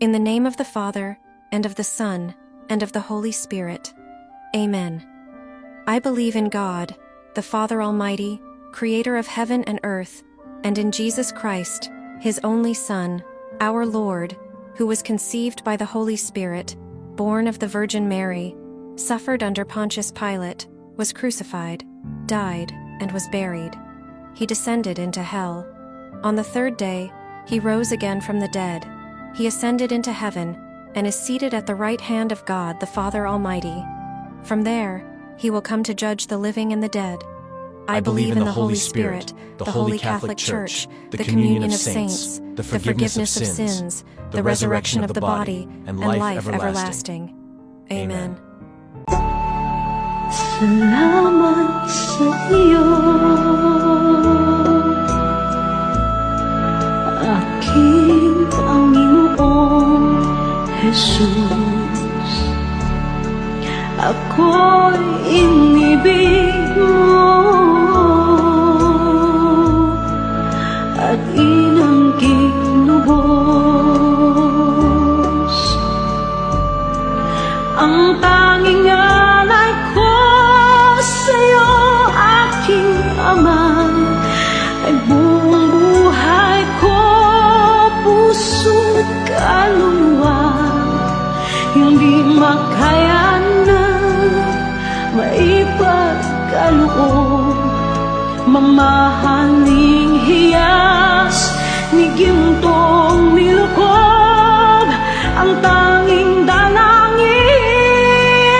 In the name of the Father, and of the Son, and of the Holy Spirit. Amen. I believe in God, the Father Almighty, creator of heaven and earth, and in Jesus Christ, his only Son, our Lord, who was conceived by the Holy Spirit, born of the Virgin Mary, suffered under Pontius Pilate, was crucified, died, and was buried. He descended into hell. On the third day, he rose again from the dead. He ascended into heaven and is seated at the right hand of God the Father Almighty. From there, he will come to judge the living and the dead. I, believe in the Holy Spirit, the Holy Catholic Church, the communion of saints, the forgiveness of sins, the resurrection of the body, and life everlasting. Amen. Salamat sa Jesus. Ako'y inibig maipagkaloob, mamahaling hiyas, ni gintong nilukob, ang tanging dalangin,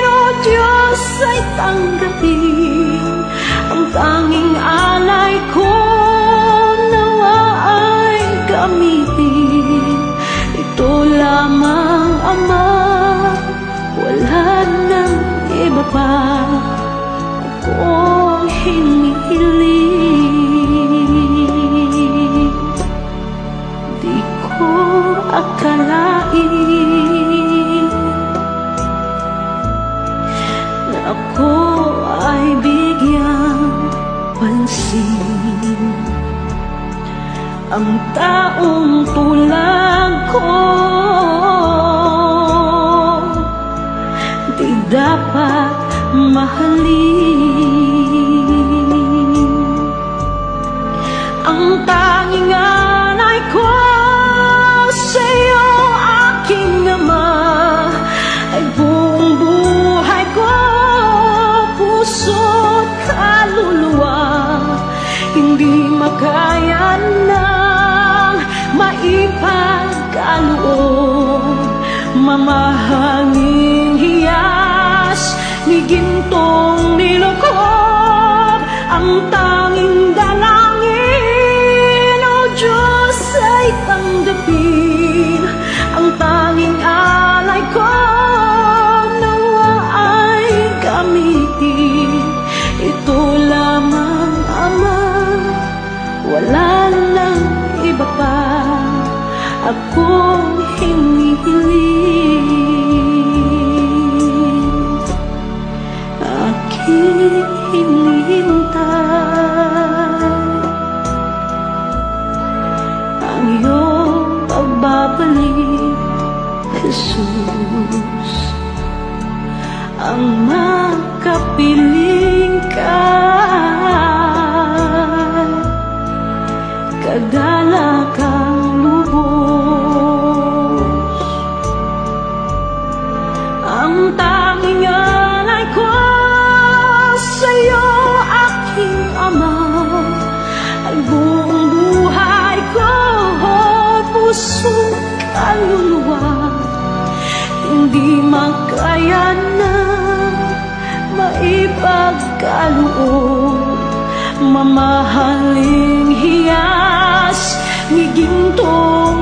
o Diyos ay tanggapin, pansin. Ang taong tulad ko di dapat mahalin. Ang tanging maipagkaloob, mamahanging hiyas, ni gintong nilukob, ang pagbabalik, Jesus. Ang makapiling ka kadala puso kaluluwa, hindi makaya na maipagkaloob, mamahaling hiyas, ni gintong.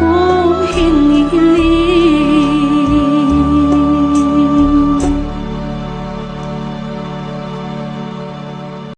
喔因你而